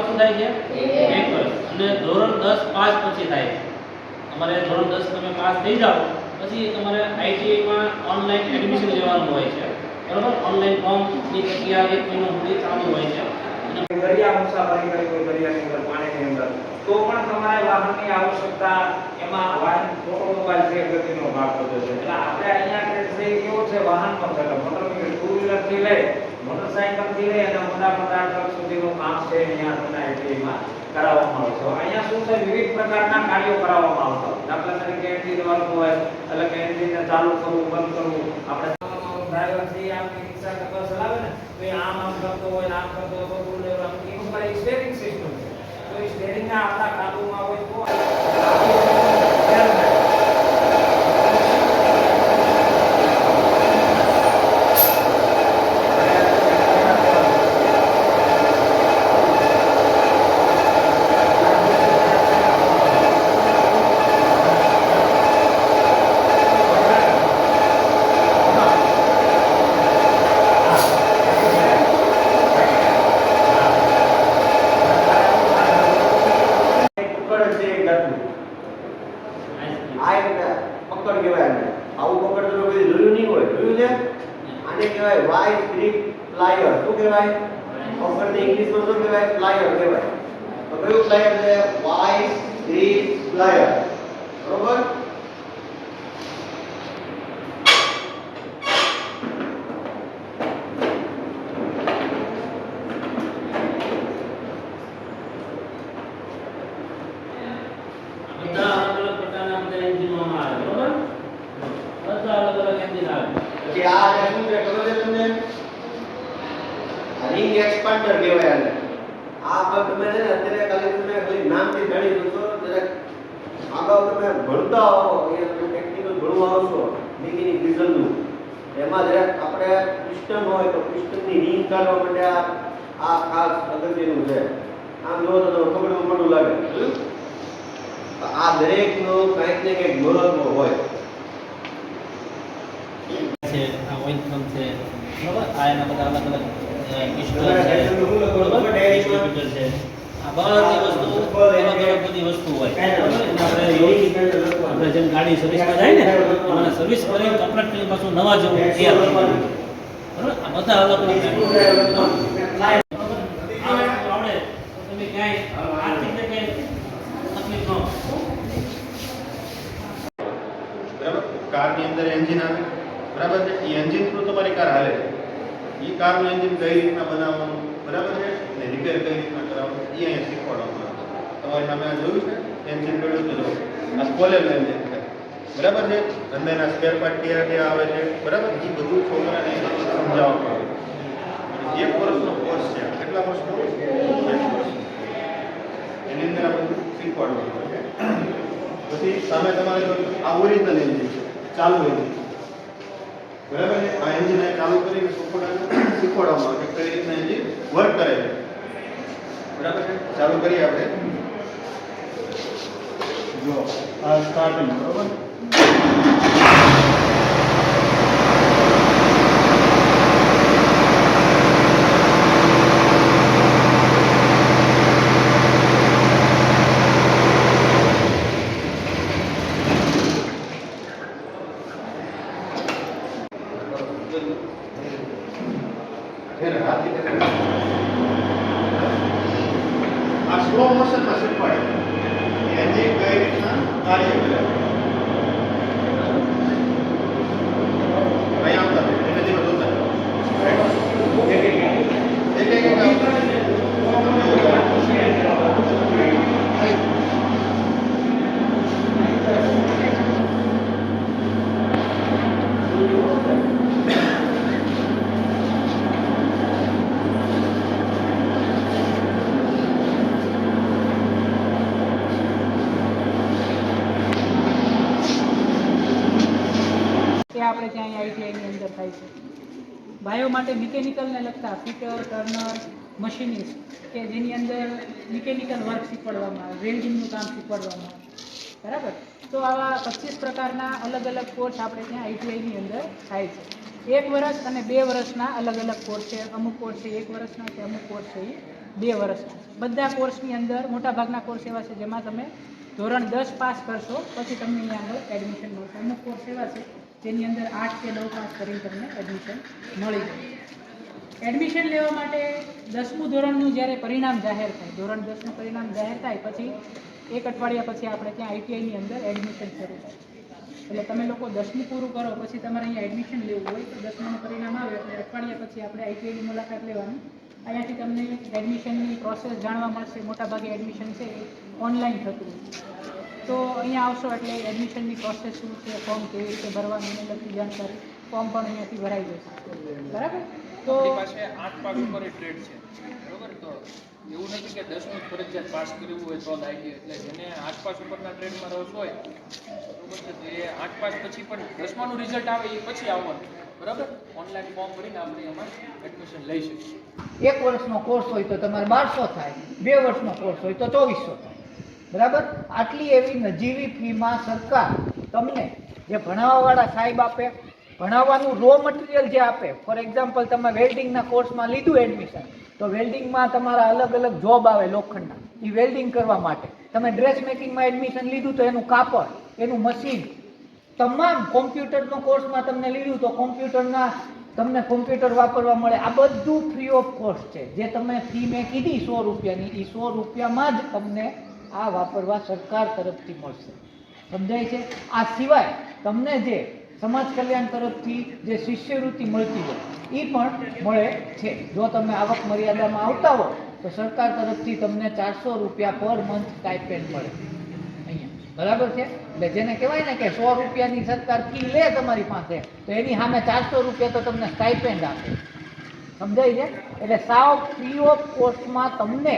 આવક થાય છે? એક વર્ષ અને ધોરણ દસ પાસ પછી થાય છે. તમારે ધોરણ દસ તમે પાસ થઈ જાઓ પછી તમારે આઈટીઆઈમાં ઓનલાઈન એડમિશન લેવાનું હોય છે. બરોબર? ઓનલાઈન ફોર્મની પ્રક્રિયા એક મહિનો સુધી ચાલુ હોય છે. અને દરિયા મુસાફરી કરી કોઈ દરિયાની અંદર પાણીની અંદર તો પણ તમારે વાહનની આવશ્યકતા એમાં વાહન ઓટોમોબાઈલ છે ગતિનો ભાગ થતો છે. એટલે આપણે અહીંયા કે છે કેવો છે વાહનનો ઘટક મતલબ કે ટુ વ્હીલરથી લઈ મોટરસાઇકલથી લઈ અને મોટા મોટા ટ્રક સુધીનું કામ છે અહીંયા તમને આઈટીઆઈમાં કરાવવામાં આવે છે. અહીંયા શું છે? વિવિધ પ્રકારના કાર્યો કરાવવામાં આવતા દાખલા તરીકે એન્જિન વર્ક હોય, એટલે કે એન્જિનને ચાલુ કરવું, બંધ કરવું. આપણે ડ્રાઈવરથી આમ રિક્ષા કે ચલાવે ને, તો એ આમ આમ કરતો હોય આમ કરતો હોય તો આમ એનું ઉપર સ્ટેરિંગ સિસ્ટમ છે. તો એ સ્ટેરિંગ ના આપણા કાબુમાં હોય તો પકડ. આ એક કહેવાય આને. આવું પકડ તો કોઈ જોયું નહીં હોય. જોયું છે? આને કહેવાય વાય સ્ટ્રીપ પ્લાયર શું કહેવાય? પકડને ઇંગ્લિશમાં શું કહેવાય? પ્લાયર કહેવાય. તો કયું પ્લાયર છે? વાય સ્ટ્રીપ પ્લાયર બરોબર બધા અલગ અલગ પ્રકારના બધા એન્જિનોમાં આવે બરાબર બધા અલગ અલગ એન્જિન આવે પછી આ જે શું છે ખબર છે તમને રિંગ એક્સપાન્ડર કહેવાય આને. આ પણ તમે છે ને અત્યારે ખાલી તમે ખાલી નામથી જાણી લો છો જરાક આગળ તમે ભણતા હો એ તમે ટેકનિકલ ભણવા આવશો મિકેનિકનું એમાં જરાક આપણે પિસ્ટન હોય તો પિસ્ટનની રિંગ કાઢવા માટે આ આ ખાસ અગત્યનું છે. આમ જોવો તો તમને ખબર પડું લાગે. આ દરેકનું કંઈક ને કંઈક મહત્વ હોય. છે આ ઓઇન્ટમેન્ટ છે. બરાબર? આ એના બધા અલગ અલગ ગાડી સર્વિસમાં ને મને તકલીફ ન. બરાબર કારની અંદર એન્જિન આવે. બરાબર છે? એન્જિન થ્રુ તમારી કાર હાલે છે. એ કારનું એન્જિન કઈ રીતના બનાવવાનું? બરાબર છે? ને રિપેર કઈ રીતના કરાવવાનું? એ અહીંયા શીખવાડવામાં આવે તમારી સામે આ જોયું છે? એન્જિન પડ્યું તો આ ખોલેલું એન્જિન છે. બરાબર છે? અંદરના સ્પેર પાર્ટ કયા કયા આવે છે? બરાબર? એ બધું છોકરાને સમજાવવામાં આવે. એક વર્ષનો કોર્સ છે. કેટલા વર્ષનો? એની અંદર આ બધું શીખવાડવાનું પછી સામે તમારે આ ઓરિજિનલ એન્જિન ચાલુ એન્જિન બરાબર છે? આ એન્જિન ચાલુ કરીને શીખવાડવામાં આવે કે કઈ રીતના એન્જિન વર્ક કરે છે. બરાબર છે? ચાલુ કરીએ આપણે. જો, આ સ્ટાર્ટિંગ બરાબર? ફેર હાથી પકડ. આ સ્લો મોશનમાં શીખવાડે એન્જિન કઈ રીતના કાર્ય કરે અહીંયા આવતા રહે. ધીમે ધીમે જોતા રહે. એક એક એક એક આવતા રહે. તે આપણે ત્યાં આઈટીઆઈની અંદર થાય છે. ભાઈઓ માટે મિકેનિકલને લગતા ફિટર ટર્નર મશીનિસ્ટ કે જેની અંદર મિકેનિકલ વર્ક શીખવાડવામાં આવે વેલ્ડિંગનું કામ શીખવાડવામાં આવે. બરાબર? તો આવા પચીસ પ્રકારના અલગ અલગ કોર્સ આપણે ત્યાં આઈટીઆઈની અંદર થાય છે. એક વર્ષ અને બે વર્ષના અલગ અલગ કોર્સ છે. અમુક કોર્સ છે એક વર્ષના કે અમુક કોર્સ છે એ બે વર્ષના બધા કોર્સની અંદર મોટાભાગના કોર્સ એવા છે જેમાં તમે ધોરણ દસ પાસ કરશો, પછી તમને અહીંયા આગળ એડમિશન મળશે. અમુક કોર્સ એવા છે જેની અંદર આઠ કે નવ પાસ કરીને તમને એડમિશન મળી જાય એડમિશન લેવા માટે દસમું ધોરણનું જ્યારે પરિણામ જાહેર થાય, ધોરણ દસનું પરિણામ જાહેર થાય, પછી એક અઠવાડિયા પછી આપણે ત્યાં આઈટીઆઈની અંદર એડમિશન શરૂ થાય. એટલે તમે લોકો દસમું પૂરું કરો, પછી તમારે અહીંયા એડમિશન લેવું હોય, તો દસમાનું પરિણામ આવે, એટલે અઠવાડિયા પછી આપણે આઈટીઆઈની મુલાકાત લેવાની. અહીંયાથી તમને એડમિશનની પ્રોસેસ જાણવા મળશે, મોટાભાગે એડમિશન છે ઓનલાઈન થતું તો અહીંયા આવશો એટલે એડમિશનની પ્રોસેસ શું છે ફોર્મ કેવી રીતે ભરવાનું એને લગતી જાણકારી ફોર્મ પણ અહીંયાથી ભરાઈ જશે. બરાબર? તો પાસે આઠ પાક ઉપર ટ્રેડ છે. બરાબર? તો એવું નથી કે દસમી ફરજિયાત પાસ કર્યું હોય તો લાગી એટલે જેને આઠ પાસ ઉપરના ટ્રેડમાં રસ હોય બરોબર છે તો એ આઠ પાસ પછી પણ દસમાનું રિઝલ્ટ આવે એ પછી આવવાનું. બરાબર? ઓનલાઈન ફોર્મ ભરીને આપણે એમાં એડમિશન લઈ શકીએ. એક વર્ષનો કોર્સ હોય તો તમારે બારસો થાય બે વર્ષનો કોર્સ હોય તો ચોવીસો થાય. બરાબર? આટલી એવી નજીવી ફીમાં સરકાર તમને જે ભણાવવાવાળા સાહેબ આપે, ભણાવવાનું રો મટીરિયલ જે આપે ફોર એક્ઝામ્પલ તમે વેલ્ડિંગના કોર્સમાં લીધું એડમિશન તો વેલ્ડિંગમાં તમારા અલગ અલગ જોબ આવે લોખંડના. એ વેલ્ડિંગ કરવા માટે. તમે ડ્રેસ મેકિંગમાં એડમિશન લીધું તો એનું કાપડ, એનું મશીન તમામ કોમ્પ્યુટરનો કોર્સમાં તમને લીધું તો કોમ્પ્યુટરના તમને કોમ્પ્યુટર વાપરવા મળે. આ બધું ફ્રી ઓફ કોસ્ટ છે. જે તમે ફી મેં કીધી સો રૂપિયાની એ સો રૂપિયામાં જ તમને આ વાપરવા સરકાર તરફથી મળશે. સમજાય છે? આ સિવાય તમને જે સમાજ કલ્યાણ તરફથી જે શિષ્યવૃત્તિ મળતી હોય એ પણ મળે છે. જો તમે આવક મર્યાદામાં આવતા હો, તો સરકાર તરફથી તમને ચારસો રૂપિયા પર મંથ સ્ટાઇપેન્ડ મળે. અહીંયા. બરાબર છે? એટલે જેને કહેવાય ને કે સો રૂપિયાની સરકાર ફી લે તમારી પાસે, તો એની સામે ચારસો રૂપિયા તો તમને સ્ટાઇપેન્ડ આપે. સમજાય છે? એટલે સાવ ફ્રી ઓફ કોસ્ટમાં તમને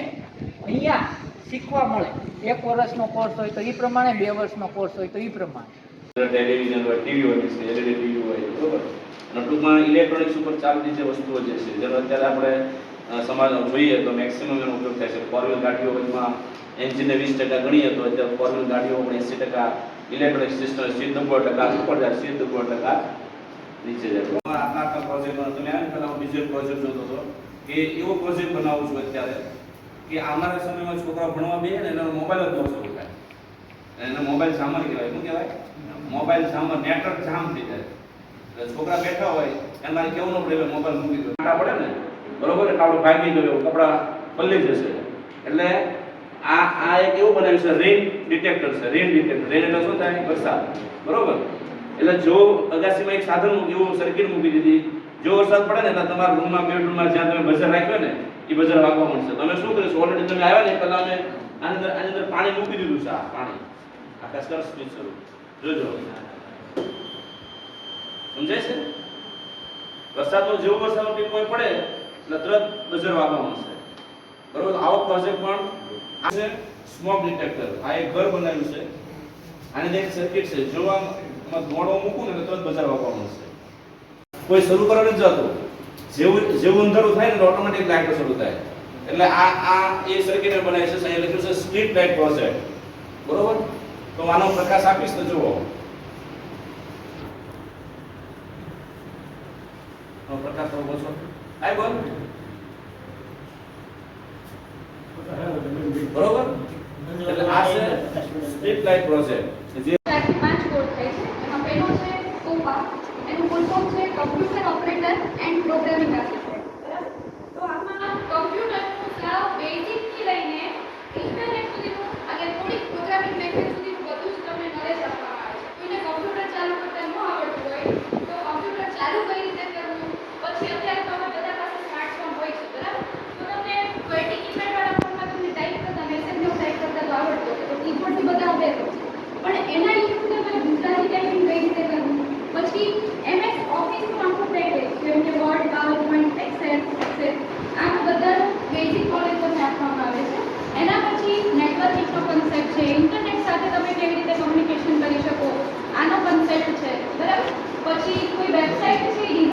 અહીંયા શીખવા મળે. એક વર્ષનો કોર્સ હોય તો એ પ્રમાણે, બે વર્ષનો કોર્સ હોય તો એ પ્રમાણે. ટેલિવિઝન હોય ટીવી હોય છે એલઈડી ટીવી હોય, બરોબર? અને ટૂંકમાં ઇલેક્ટ્રોનિક્સ ઉપર ચાલતી જે વસ્તુઓ જે છે, જેનો અત્યારે આપણે સમાજ જોઈએ તો મેક્સિમમ એનો ઉપયોગ થાય છે. ફોર વ્હીલ ગાડીઓમાં એન્જિનને વીસ ટકા ગણીએ તો અત્યારે ફોર ગાડીઓ પણ એંસી ટકા ઇલેક્ટ્રોનિક સિસ્ટમ સીટ નવ્વદ ટકા, ઉપર જાય નવ્વદ ટકા નીચે જાય. આટલા આટલા પ્રોજેક્ટ તમે આ પહેલા બીજો પ્રોજેક્ટ જોતો હતો. કે એવો પ્રોજેક્ટ બનાવું છું અત્યારે? કે અમારા સમયમાં છોકરા ભણવા બે ને એનો મોબાઈલ જ ન શરૂ થાય. એને મોબાઈલ સામાન કહેવાય. શું કહેવાય? મોબાઈલ સામાન નેટવર્ક જામ થઈ જાય. એટલે છોકરા બેઠા હોય, એને મારે કેવું ન પડે મોબાઈલ મૂકી દો. કાંટા પડે ને? બરોબર એટલે આપણે ભાગી ગયો કપડા પલ્લી જશે. એટલે આ આ એક એવું બનાવ્યું છે રેન ડિટેક્ટર છે. રેન ડિટેક્ટર રેન એટલે શું થાય? વરસાદ. બરોબર? એટલે જો અગાસીમાં એક સાધન એવું સર્કિટ મૂકી દીધી. જો વરસાદ પડે ને, એટલે તમારા રૂમમાં બેડરૂમમાં જ્યાં તમે બજાર રાખ્યો ને એ બજાર વાગવા મળશે તમે શું કરીશું ઓલરેડી તમે આવ્યા ને, પહેલા અમે આની અંદર આની અંદર પાણી મૂકી દીધું છે, આ પાણી. આકાશ કર સ્પીચ જોજો. સમજાય છે? વરસાદનો જેવો વરસાદનો ટીપો પડે, એટલે તરત બજાર વાગવા મળશે બરોબર? આવો પ્રોજેક્ટ પણ આ છે સ્મોક ડિટેક્ટર આ એક ઘર બનાવ્યું છે. આની એક સર્કિટ છે. જો આમાં ધોળો મૂકું ને તરત બજાર વાગવા મળશે કોઈ શરૂ કરવા નથી જતું જેવું જેવું અંધારું થાય ને ઓટોમેટિક લાઈટ શરૂ થાય. એટલે આ આ એ સર્કિટ બનાવી છે અહીંયા લખ્યું છે સ્ટ્રીટ લાઇટ પ્રોજેક્ટ બરોબર? તો આનો પ્રકાશ આપીશ તો જુઓ. પ્રકાશ થોડો ઓછો. આય બોલ. બરોબર? એટલે આ છે street light project programming assistant બરાબર તો આમાં કમ્પ્યુટરનું સાવ બેઝિકથી લઈને ઇન્ટરનેટ સુધીનું અને થોડીક પ્રોગ્રામિંગ લેંગ્વેજ સુધીનું બધું જ તમને નોલેજ આપવામાં આવે છે. કોઈને કમ્પ્યુટર ચાલુ કરતા ન આવડતું હોય, તો કમ્પ્યુટર ચાલુ કઈ રીતે કરવું? પછી અત્યારે તમે બધા પાસે સ્માર્ટફોન હોય છે, બરાબર? તો તમને કોઈ કીપેડવાળા ફોનમાં તમને ટાઈપ કરતા મેસેજ નો ટાઈપ કરતા તો આવડતું તો કીબોર્ડથી બધા છે. પણ એના યુઝ તમારે ગુજરાતી ટાઈપિંગ કઈ રીતે કરવું? પછી એમએસ કોન્સેપ્ટ છે. ઇન્ટરનેટ સાથે તમે કેવી રીતે કમ્યુનિકેશન કરી શકો? આનો કોન્સેપ્ટ છે. બરાબર? પછી કોઈ વેબસાઇટ છે